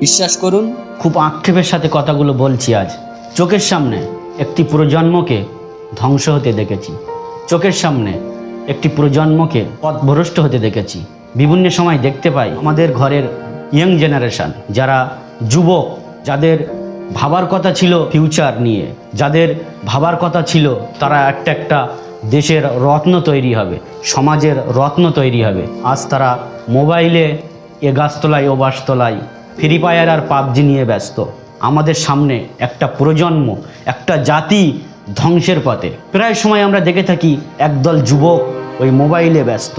বিশ্বাস করুন। খুব আক্ষেপের সাথে কথাগুলো বলছি আজ। চোখের সামনে একটি প্রজন্মকে ধ্বংস হতে দেখেছি। চোখের সামনে একটি প্রজন্মকে পথভ্রষ্ট হতে দেখেছি। বিভিন্ন সময় দেখতে পাই আমাদের ঘরের ইয়ং জেনারেশন যারা যুবক, যাদের ভাবার কথা ছিল ফিউচার নিয়ে, যাদের ভাবার কথা ছিল তারা একটা একটা দেশের রত্ন তৈরি হবে, সমাজের রত্ন তৈরি হবে। আজ তারা মোবাইলে এ গাছতলায় ও বাসতলায় ফ্রি ফায়ার আর পাবজি নিয়ে ব্যস্ত। আমাদের সামনে একটা প্রজন্ম, একটা জাতি ধ্বংসের পথে। প্রায় সময় আমরা দেখে থাকি একদল যুবক ওই মোবাইলে ব্যস্ত।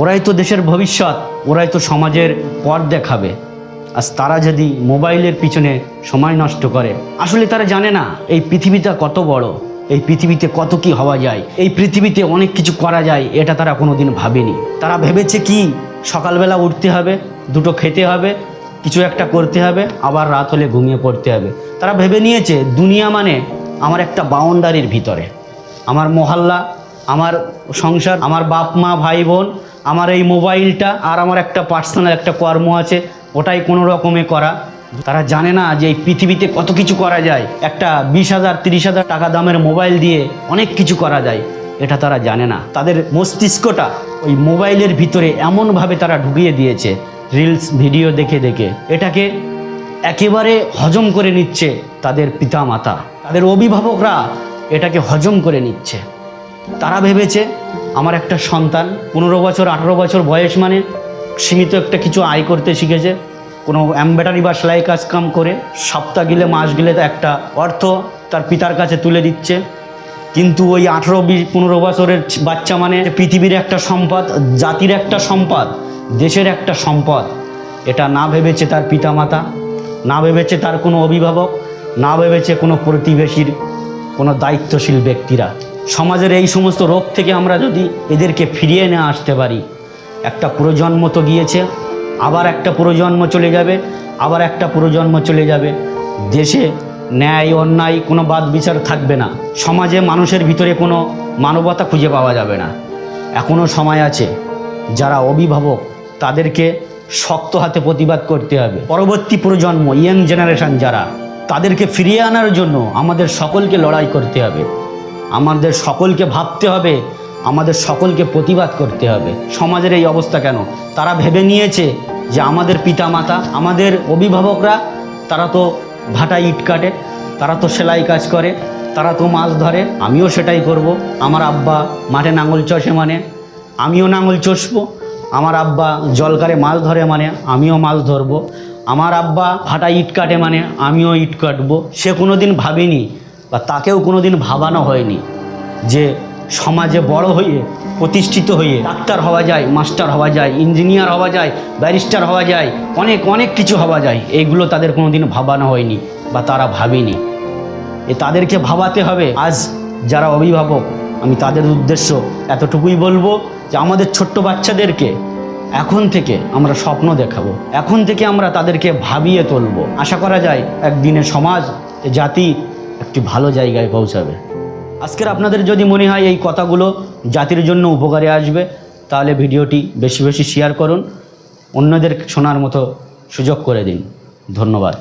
ওরাই তো দেশের ভবিষ্যৎ, ওরাই তো সমাজের পথ দেখাবে। আজ তারা যদি মোবাইলের পিছনে সময় নষ্ট করে, আসলে তারা জানে না এই পৃথিবীটা কত বড়, এই পৃথিবীতে কত কি হওয়া যায়, এই পৃথিবীতে অনেক কিছু করা যায়, এটা তারা কোনোদিন ভাবেনি। তারা ভেবেছে কি সকালবেলা উঠতে হবে, দুটো খেতে হবে কিছু একটা করতে হবে, আবার রাত হলে ঘুমিয়ে পড়তে হবে। তারা ভেবে নিয়েছে, দুনিয়া মানে আমার একটা বাউন্ডারির ভিতরে। আমার মহল্লা, আমার সংসার, আমার বাপ, মা, ভাই, বোন, আমার এই মোবাইলটা আর আমার একটা পার্সোনাল একটা কর্ম আছে, ওটাই কোনো রকমে করা। তারা জানে না যে এই পৃথিবীতে কত কিছু করা যায়। একটা বিশ হাজার, তিরিশ হাজার টাকা দামের মোবাইল দিয়ে অনেক কিছু করা যায়, এটা তারা জানে না। তাদের মস্তিষ্কটা ওই মোবাইলের ভিতরে এমনভাবে তারা ঢুকিয়ে দিয়েছে রিলস, ভিডিও দেখে দেখে এটাকে একেবারে হজম করে নিচ্ছে তাদের পিতা মাতা তাদের অভিভাবকরা এটাকে হজম করে নিচ্ছে। তারা ভেবেছে, আমার একটা সন্তান, পনেরো বছর, আঠারো বছর বয়স মানে সীমিত একটা কিছু আয় করতে শিখেছে। কোনো অ্যাম্বেটারি বা সেলাই কাজ কাম করে সপ্তাহ গেলে, মাস গেলে একটা অর্থ তার পিতার কাছে তুলে দিচ্ছে। কিন্তু ওই আঠেরো, বিশ, পনেরো বছরের বাচ্চা মানে পৃথিবীর একটা সম্পদ, জাতির একটা সম্পদ দেশের একটা সম্পদ। এটা না ভেবেছে তার পিতামাতা, না ভেবেছে তার কোনো অভিভাবক, না ভেবেছে কোনো প্রতিবেশীর, কোনো দায়িত্বশীল ব্যক্তিরা। সমাজের এই সমস্ত রোগ থেকে আমরা যদি এদেরকে ফিরিয়ে নিয়ে আসতে পারি, একটা প্রজন্ম তো গিয়েছে, আবার একটা প্রজন্ম চলে যাবে, আবার একটা প্রজন্ম চলে যাবে। দেশে ন্যায়, অন্যায় কোনো বাদ বিচার থাকবে না। সমাজে মানুষের ভিতরে কোনো মানবতা খুঁজে পাওয়া যাবে না। এখনও সময় আছে যারা অভিভাবক তাদেরকে শক্ত হাতে প্রতিবাদ করতে হবে। পরবর্তী প্রজন্ম ইয়ং জেনারেশন যারা, তাদেরকে ফিরিয়ে আনার জন্য আমাদের সকলকে লড়াই করতে হবে। আমাদের সকলকে ভাবতে হবে, আমাদের সকলকে প্রতিবাদ করতে হবে। সমাজের এই অবস্থা কেন? তারা ভেবে নিয়েছে যে আমাদের পিতামাতা, আমাদের অভিভাবকরা, তারা তো ভাটা ইট কাটে, তারা তো সেলাই কাজ করে, তারা তো মাছ ধরে, আমিও সেটাই করব। আমার আব্বা মাঠে নাঙল চষে মানে আমিও নাঙল চষবো আমার আব্বা জলকারে মাছ ধরে মানে আমিও মাছ ধরবো। আমার আব্বা ভাটা ইট কাটে মানে আমিও ইট কাটবো। সে কোনো দিন ভাবেনি বা তাকেও কোনো দিন ভাবানো হয়নি যে সমাজে বড় হয়ে, প্রতিষ্ঠিত হয়ে ডাক্তার হওয়া যায়, মাস্টার হওয়া যায়, ইঞ্জিনিয়ার হওয়া যায়, ব্যারিস্টার হওয়া যায়, অনেক অনেক কিছু হওয়া যায়। এইগুলো তাদের কোনো দিন ভাবানো হয়নি বা তারা ভাবেনি। এ তাদেরকে ভাবাতে হবে। আজ যারা অভিভাবক, আমি তাদের উদ্দেশ্য এতটুকুই বলব। যে আমাদের ছোট্ট বাচ্চাদেরকে এখন থেকে আমরা স্বপ্ন দেখাবো। এখন থেকে আমরা তাদেরকে ভাবিয়ে তুলবো। আশা করা যায় একদিনে সমাজ জাতি একটি ভালো জায়গায় পৌঁছাবে। আজকের আপনাদের যদি মনে হয় এই কথাগুলো জাতির জন্য উপকারে আসবে, তাহলে ভিডিওটি বেশি বেশি শেয়ার করুন। অন্যদের শোনার মতো সুযোগ করে দিন। ধন্যবাদ।